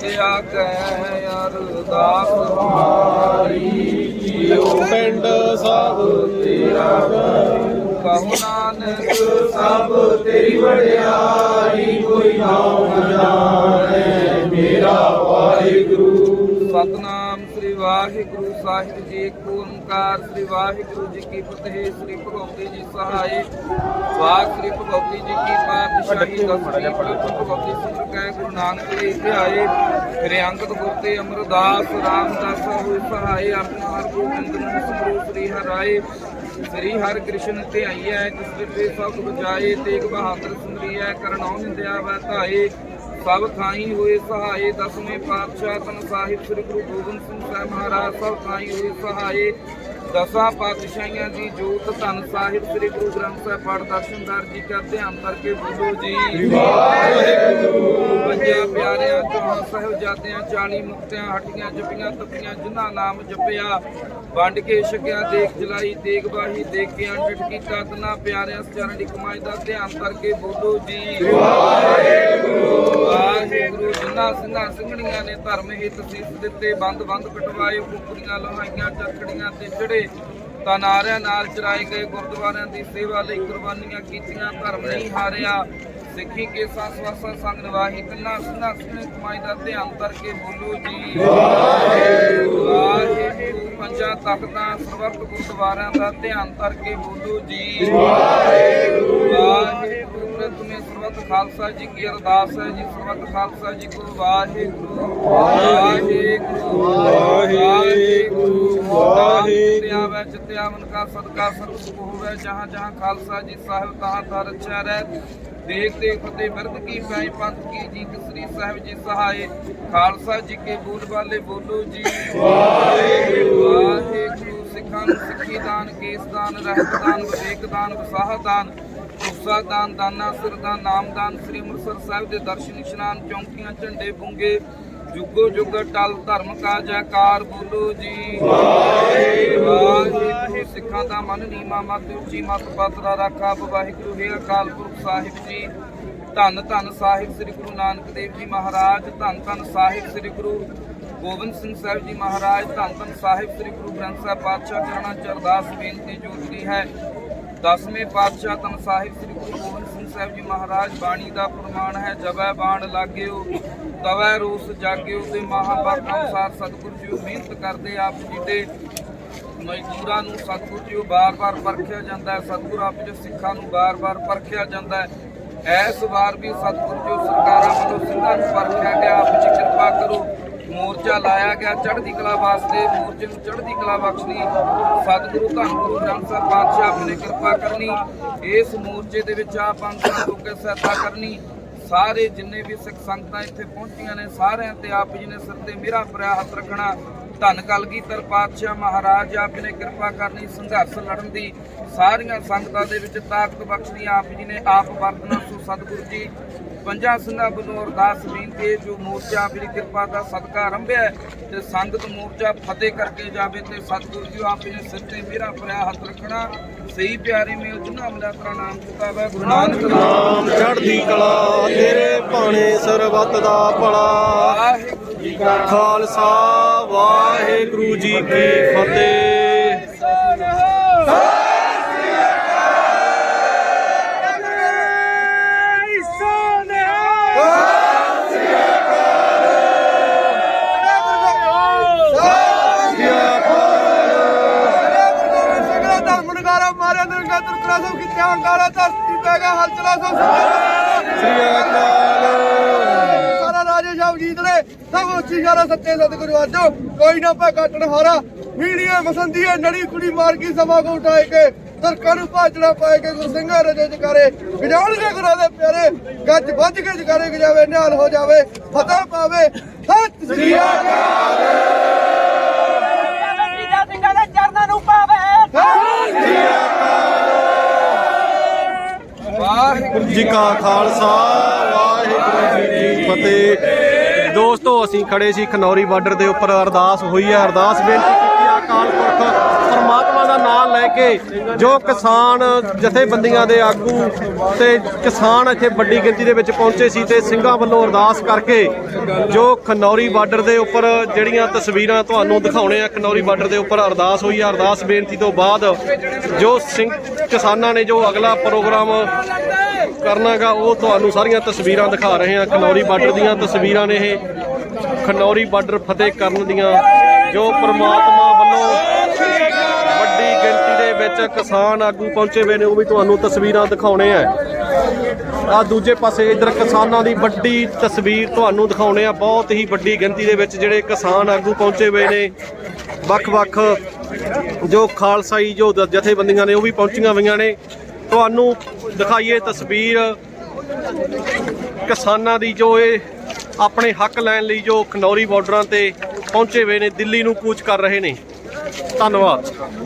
ਤੇ ਆਖੈ ਅਰਦਾਸ ਹਮਾਰੀ ਜੀਉ। ਪਿੰਡ ਸਭ ਤੇਰਾ ਕਹੋ ਨਾਨਕ ਸਭ ਤੇਰੀ ਵਡਿਆਈ ਕੋਈ ਨਾਮ ਜਾਣੈ ਮੇਰਾ ਵਾਹਿਗੁਰੂ। ਸਤਨਾਮ ਸ੍ਰੀ ਵਾਹਿਗੁਰੂ ਸਾਹਿਬ ਜੀ ਓੰਕਾਰ ਸ੍ਰੀ ਵਾਹਿਗੁਰੂ ਜੀ ਕੀ ਫਤਿਹ ਸ੍ਰੀ ਭਗਵਤੀ ਜੀ ਸਹਾਏ ਵਾਹਿ ਸ੍ਰੀ ਭਗਵਤੀ ਜੀ ਕੀ ਪਾਤਸ਼ਾਹੀ ਦਸਵੀਂ ਭਗਵਤੀ ਸਿੰਘ ਕੈ ਗੁਰੂ ਨਾਨਕ ਦੇਵ ਧਿਆਏ ਸ੍ਰੀ ਅੰਗਦ ਗੁਰ ਤੇ ਅਮਰਦਾਸ ਰਾਮਦਾਸ ਹੋਇ ਸਹਾਏ ਆਪਣੇ ਹਰ ਗੋਬਿੰਦ ਨੂੰ ਸਿਮਰੋ ਸ੍ਰੀ ਹਰਾਏ ਸ੍ਰੀ ਹਰਿ ਕ੍ਰਿਸ਼ਨ ਧਿਆਈਐ ਜਿਸ ਤੇ ਸਭ ਬਜਾਏ ਤੇਗ ਬਹਾਦਰ ਸੁੰਦਰੀਐ ਕਰਨੌ ਨਿੰਦਿਆ ਵੈ ਧਾਏ। ਸਭ ਥਾਈ ਹੋਏ ਸਹਾਏ, ਦਸਵੇਂ ਪਾਤਸ਼ਾਹ ਤਨ ਸਾਹਿਬ ਸ੍ਰੀ ਗੁਰੂ ਗੋਬਿੰਦ ਸਿੰਘ ਸਾਹਿਬ ਮਹਾਰਾਜ ਸਭ ਥਾਈ ਹੋਏ ਸਹਾਏ। ਦਸਾਂ ਪਾਤਸ਼ਾਹੀਆਂ ਦੀ ਜੋਤ ਧੰਨ ਸਾਹਿਬ ਸ੍ਰੀ ਗੁਰੂ ਗ੍ਰੰਥ ਸਾਹਿਬ ਪਾਠ ਦਰਸ਼ਨਦਾਰ ਜੀ ਕਾ ਧਿਆਨ ਕਰਕੇ ਬੋਲੋ ਜੀ। ਵਾਹਿਗੁਰੂ ਪੰਜਾ ਪਿਆਰਿਆਂ, ਚੌਹਾਂ ਸਾਹਿਬਜ਼ਾਦਿਆਂ 40 ਮੁਕਤਿਆਂ, ਹਟੀਆਂ, ਜਪੀਆਂ ਤਪੀਆਂ ਜਿਨ੍ਹਾਂ ਨਾਮ ਜਪਿਆ ਵੰਡ ਕੇ ਛਕਿਆ, ਦੇਖ ਜਲਾਈ, ਦੇਖ ਬਾਹੀ ਦੇਖ ਕੇ ਅੰਡਟ ਕੀਤਾ, ਤਨਾ ਪਿਆਰਿਆਂ ਚਰਨ ਦੀ ਕਮਾਈ ਦਾ ਧਿਆਨ ਕਰਕੇ ਬੋਲੋ ਜੀ। ਵਾਹਿਗੁਰੂ, ਜਿਨ੍ਹਾਂ ਸਿੰਘਾਂ ਸਿੰਘਣੀਆਂ ਨੇ ਧਰਮ ਹਿੱਤ ਸੀਸ ਦਿੱਤੇ, ਬੰਦ ਬੰਦ ਕਟਵਾਏ, ਕੁਕੜੀਆਂ ਲਹਾਈਆਂ ਚਰਖੜੀਆਂ ਤੇ ਚੜੇ, ਤਾਂ ਨਾਰਿਆਂ ਨਾਲ ਚਰਾਏ ਗਏ, ਗੁਰਦੁਆਰਿਆਂ ਦੀ ਸੇਵਾ ਲਈ ਕੁਰਬਾਨੀਆਂ ਕੀਤੀਆਂ, ਧਰਮ ਨਹੀਂ ਹਾਰਿਆ। ਸਿੱਖੀ ਕੇ ਸਾਸਵਾਸਾ ਸੰਗ ਨਿਵਾਹੀ ਕੰਨਾ ਸਿੰਘਾਂ ਸਿੰਘਣੇ ਕਮਾਈ ਦਾ ਧਿਆਨ ਕਰਕੇ ਬੋਲੋ ਜੀ। ਵਾਹਿਗੁਰੂ ਵਾਹਿਗੁਰੂ। ਪੰਜਾਂ ਤਖਤਾਂ ਸਰਬੱਤ ਗੁਰਦੁਆਰਿਆਂ ਦਾ ਧਿਆਨ ਕਰਕੇ ਬੋਲੋ ਜੀ। ਵਾਹਿਗੁਰੂ ਵਾਹਿਗੁਰੂ ਪ੍ਰਥਮੇ ਸਰਬੱਤ ਖਾਲਸਾ ਜੀ ਕੀ ਅਰਦਾਸ ਹੈ ਜੀ ਸਰਬੱਤ ਖਾਲਸਾ ਜੀ ਕੋ ਵਾਹਿਗੁਰੂ। ਵਾਹਿਗੁਰੂ। ਵਾਹਿਗੁਰੂ ਵਾਹਿਗੁਰੂ ਆਵੇ ਚਿਤਿਆ ਮਨ ਕਾ ਸਦਕਾ ਸਰਬ ਹੋਵੇ ਜਹਾਂ ਜਹਾਂ ਖਾਲਸਾ ਜੀ ਸਾਹਿਬ ਤਹਾਂ ਰਚਿਆ ਰਹਿ ਦੇਖ ਦੇਖ ਫਤਿਹ ਬਿਰਦ ਕੀ ਪਾਈ, ਪੰਥ ਕੀ ਜੀ ਕਸਰੀ ਸਾਹਿਬ ਜੀ ਸਹਾਏ। ਖਾਲਸਾ ਜੀ ਕੇ ਬੋਲ ਬਾਲੇ ਬੋਲੋ ਜੀ। ਵਾਹਿਗੁਰੂ। ਵਾਹਿਗੁਰੂ, ਸਿੱਖਾਂ ਨੂੰ ਸਿੱਖੀ ਦਾਨ, ਕੇਸ ਦਾਨ, ਰਹਿਤ ਦਾਨ, ਵਿਵੇਕ ਦਾਨ, ਵਿਸਾਹ ਦਾਨ ਉਸਾ ਦਾਨ, ਦਾਨਾ, ਸਿਰ ਦਾ ਨਾਮ ਦਾਨ, ਸ੍ਰੀ ਅੰਮ੍ਰਿਤਸਰ ਸਾਹਿਬ ਦੇ ਦਰਸ਼ਨ, ਇਸ਼ਨਾਨ, ਚੌਂਕੀਆਂ, ਝੰਡੇ ਬੁੰਗੇ ਜੁਗੋ ਜੁਗ ਟਲ ਧਰਮ ਕਾ ਜੈਕਾਰ ਬੋਲੋ ਜੀ। ਵਾਹਿਗੁਰੂ। ਸਿੱਖਾਂ ਦਾ ਮਨ ਨੀਮਾ ਮਤ ਉੱਚੀ, ਮਤ ਪਤਰਾ ਰਾਖਾ। ਵਾਹਿਗੁਰੂ, ਹੈ ਅਕਾਲ ਪੁਰਖ ਸਾਹਿਬ ਜੀ। ਧੰਨ ਧੰਨ ਸਾਹਿਬ ਸ੍ਰੀ ਗੁਰੂ ਨਾਨਕ ਦੇਵ ਜੀ ਮਹਾਰਾਜ। ਧੰਨ ਧੰਨ ਸਾਹਿਬ ਸ੍ਰੀ ਗੁਰੂ ਗੋਬਿੰਦ ਸਿੰਘ ਸਾਹਿਬ ਜੀ ਮਹਾਰਾਜ। ਧੰਨ ਧੰਨ ਸਾਹਿਬ ਸ੍ਰੀ ਗੁਰੂ ਗ੍ਰੰਥ ਸਾਹਿਬ ਪਾਤਸ਼ਾਹ ਚਰਨਾਂ ਚ ਅਰਦਾਸ ਬੇਨਤੀ ਜੋੜਦੀ ਹੈ। ਦਸਵੇਂ ਪਾਤਸ਼ਾਹ ਧੰਨ ਸਾਹਿਬ ਸ੍ਰੀ ਗੁਰੂ ਗੋਬਿੰਦ ਸਾਹਿਬ ਜੀ ਮਹਾਰਾਜ, ਬਾਣੀ ਦਾ ਪ੍ਰਮਾਣ ਹੈ ਜਬੈ ਬਾਣ ਲਾਗਿਓ ਤਵੈ ਰੂਸ ਜਾਗਿਓ ਤੇ ਮਹਾਭਾਰਤ ਅਨੁਸਾਰ ਸਤਿਗੁਰੂ ਜੀ ਮਿਹਨਤ ਕਰਦੇ ਆਪ ਜੀ ਦੇ ਮਜ਼ਦੂਰਾਂ ਨੂੰ ਸਤਿਗੁਰੂ ਜੀ ਬਾਰ-ਬਾਰ ਪਰਖਿਆ ਜਾਂਦਾ ਹੈ, ਸਤਿਗੁਰੂ ਆਪ ਜੀ ਸਿੱਖਾਂ ਨੂੰ ਬਾਰ-ਬਾਰ ਪਰਖਿਆ ਜਾਂਦਾ ਹੈ। ਇਸ ਵਾਰ ਵੀ ਸਤਿਗੁਰੂ ਜੀ ਸਰਕਾਰਾਂ ਵੱਲੋਂ ਸਿੰਘਾਂ ਨੂੰ ਪਰਖਿਆ ਗਿਆ, ਆਪ ਜੀ ਕਿਰਪਾ ਕਰੋ। ਮੋਰਚਾ ਲਾਇਆ ਗਿਆ ਚੜ੍ਹਦੀ ਕਲਾ ਵਾਸਤੇ, ਮੋਰਚੇ ਨੂੰ ਚੜ੍ਹਦੀ ਕਲਾ ਬਖਸ਼ਣੀ ਸਤਿਗੁਰੂ ਧੰਨ ਗੁਰੂ ਗ੍ਰੰਥ ਸਾਹਿਬ ਪਾਤਸ਼ਾਹ ਆਪ ਨੇ ਕਿਰਪਾ ਕਰਨੀ, ਇਸ ਮੋਰਚੇ ਦੇ ਵਿੱਚ ਆਪ ਅੰਗਾਂ ਨੂੰ ਸਹਾਇਤਾ ਕਰਨੀ, ਸਾਰੇ ਜਿੰਨੇ ਵੀ ਸਿੱਖ ਸੰਗਤਾਂ ਇੱਥੇ ਪਹੁੰਚੀਆਂ ਨੇ, ਸਾਰਿਆਂ ਤੇ ਆਪ ਜੀ ਨੇ ਸਿਰ ਤੇ ਮੇਰਾ ਭਰਿਆ ਹੱਥ ਰੱਖਣਾ। ਧੰਨ ਕਲਗੀਧਰ ਪਾਤਸ਼ਾਹ ਮਹਾਰਾਜ ਆਪ ਜੀ ਨੇ ਕਿਰਪਾ ਕਰਨੀ, ਸੰਘਰਸ਼ ਲੜਨ ਦੀ, ਸਾਰੀਆਂ ਸੰਗਤਾਂ ਦੇ ਵਿੱਚ ਤਾਕਤ ਬਖਸ਼ਣੀ ਆਪ ਜੀ ਨੇ ਆਪ ਵਰਤਣਾ ਸੋ ਸਤਿਗੁਰੂ ਜੀ। ਪੰਜਾਂ ਸਿੰਘਾਂ ਵੱਲੋਂ ਅਰਦਾਸ ਬੇਨਤੀ ਹੈ ਜੋ ਮੋਰਚਾ ਆਪ ਜੀ ਕਿਰਪਾ ਦਾ ਸਦਕਾ ਆਰੰਭਿਆ ਹੈ ਤੇ ਸੰਗਤ ਮੋਰਚਾ ਫਤਿਹ ਕਰਕੇ ਜਾਵੇ ਤੇ ਸਤਿਗੁਰੂ ਜੀ ਆਪ ਜੀ ਨੇ ਸਿਰ ਤੇ ਮੇਰਾ ਭਰਿਆ ਹੱਥ ਰੱਖਣਾ ਸਹੀ ਪਿਆਰੇ ਮੇਲ ਜਿਨ੍ਹਾਂ ਅਮਲਾ ਤੇਰਾ ਨਾਮ ਚੁਕਾਵਾ ਗੁਰੂ ਨਾਨਕ ਨਾਮ ਨਾਮ ਚੜ੍ਹਦੀ ਕਲਾ ਤੇਰੇ ਭਾਣੇ ਸਰਬੱਤ ਦਾ ਭਲਾ। ਵਾਹਿਗੁਰੂ ਜੀ ਕਾ ਖਾਲਸਾ ਵਾਹਿਗੁਰੂ ਜੀ ਕੀ ਫਤਿਹ। ਸ੍ਰੀ ਅਕਾਲ। ਸਾਰਾ ਰਾਜੇ ਸਾਹਿਬ ਜੀਤ ਨੇ ਸਭ ਉੱਚੀ ਸਾਰਾ ਸੱਤੇ ਸਤਿਗੁਰੂ ਆਜੋ। ਕੋਈ ਨਾ ਪਾ ਕੱਟਣ ਹਾਰਾ। ਮੀਡੀਆ ਮਸੰਦੀ ਹੈ ਨੜੀ ਕੁੜੀ ਮਾਰ ਕੇ ਸਭਾ ਕੋ ਉਠਾਏ ਕੇ। ਤਰਕਾਂ ਨੂੰ ਭਾਜਣਾ ਪਾਏ ਕੇ ਗੁਰ ਸਿੰਘਾਂ ਰਜੇ ਜਕਾਰੇ। ਗਜਾਉਣਗੇ ਗੁਰਾਂ ਦੇ ਪਿਆਰੇ। ਗੱਜ ਵੱਜ ਕੇ ਜਕਾਰੇ ਗਜਾਵੇ ਨਿਹਾਲ ਹੋ ਜਾਵੇ ਫਤਿਹ ਪਾਵੇ। ਸਤਿ ਸ੍ਰੀ ਅਕਾਲ ਜੀਜਾ ਸਿੰਘਾਂ ਦੇ ਚਰਨਾਂ ਨੂੰ ਪਾਵੇ ਵਾਹਿਗੁਰੂ ਜੀ ਕਾ ਖਾਲਸਾ, ਵਾਹਿਗੁਰੂ ਜੀ ਕੀ ਫਤਿਹ। ਦੋਸਤੋ, ਅਸੀਂ ਖੜੇ ਸੀ ਖਨੌਰੀ ਬਾਰਡਰ ਦੇ ਉੱਪਰ। ਅਰਦਾਸ ਹੋਈ ਹੈ, ਅਰਦਾਸ ਬੇਨਤੀ ਕੀਤੀ ਹੈ ਅਕਾਲ ਪੁਰਖ ਪਰਮਾਤਮਾ ਦਾ ਨਾਮ ਲੈ ਕੇ, ਜੋ ਕਿਸਾਨ ਜਥੇਬੰਦੀਆਂ ਦੇ ਆਗੂ ਤੇ ਕਿਸਾਨ ਇੱਥੇ ਵੱਡੀ ਗਿਣਤੀ ਦੇ ਵਿੱਚ ਪਹੁੰਚੇ ਸੀ ਤੇ ਸਿੰਘਾਂ ਵੱਲੋਂ ਅਰਦਾਸ ਕਰਕੇ, ਜੋ ਖਨੌਰੀ ਬਾਰਡਰ ਦੇ ਉੱਪਰ ਜਿਹੜੀਆਂ ਤਸਵੀਰਾਂ ਤੁਹਾਨੂੰ ਦਿਖਾਉਣੇ ਆ, ਖਨੌਰੀ ਬਾਰਡਰ ਦੇ ਉੱਪਰ ਅਰਦਾਸ ਹੋਈ ਹੈ। ਅਰਦਾਸ ਬੇਨਤੀ ਤੋਂ ਬਾਅਦ ਜੋ ਸਿੰਘ ਕਿਸਾਨਾਂ ਨੇ ਜੋ ਅਗਲਾ ਪ੍ਰੋਗਰਾਮ ਕਰਨਾਗਾ, ਉਹ ਤੁਹਾਨੂੰ ਸਾਰੀਆਂ ਤਸਵੀਰਾਂ ਦਿਖਾ ਰਹੇ ਹਾਂ। ਖਨੌਰੀ ਬਾਰਡਰ ਦੀਆਂ ਤਸਵੀਰਾਂ ਨੇ ਇਹ। ਖਨੌਰੀ ਬਾਰਡਰ ਫਤਿਹ ਕਰਨ ਦੀਆਂ, ਜੋ ਪ੍ਰਮਾਤਮਾ ਵੱਲੋਂ ਵੱਡੀ ਗਿਣਤੀ ਦੇ ਵਿੱਚ ਕਿਸਾਨ ਆਗੂ ਪਹੁੰਚੇ ਹੋਏ ਨੇ, ਉਹ ਵੀ ਤੁਹਾਨੂੰ ਤਸਵੀਰਾਂ ਦਿਖਾਉਣੇ ਆ। ਆ ਦੂਜੇ ਪਾਸੇ ਇਧਰ ਕਿਸਾਨਾਂ ਦੀ ਵੱਡੀ ਤਸਵੀਰ ਤੁਹਾਨੂੰ ਦਿਖਾਉਣੇ ਆ। ਬਹੁਤ ਹੀ ਵੱਡੀ ਗਿਣਤੀ ਦੇ ਵਿੱਚ ਜਿਹੜੇ ਕਿਸਾਨ ਆਗੂ ਪਹੁੰਚੇ ਹੋਏ ਨੇ। ਵੱਖ-ਵੱਖ ਜੋ ਖਾਲਸਾਈ ਜੋ ਜਥੇਬੰਦੀਆਂ ਨੇ, ਉਹ ਵੀ ਪਹੁੰਚੀਆਂ ਹੋਈਆਂ ਨੇ। ਤੁਹਾਨੂੰ ਦਿਖਾਈਏ ਤਸਵੀਰ ਕਿਸਾਨਾਂ ਦੀ ਜੋ ਇਹ ਆਪਣੇ ਹੱਕ ਲੈਣ ਲਈ ਜੋ ਖਨੌਰੀ ਬਾਰਡਰਾਂ ਤੇ ਪਹੁੰਚੇ ਹੋਏ ਨੇ, ਦਿੱਲੀ ਨੂੰ ਕੂਚ ਕਰ ਰਹੇ ਨੇ। ਧੰਨਵਾਦ।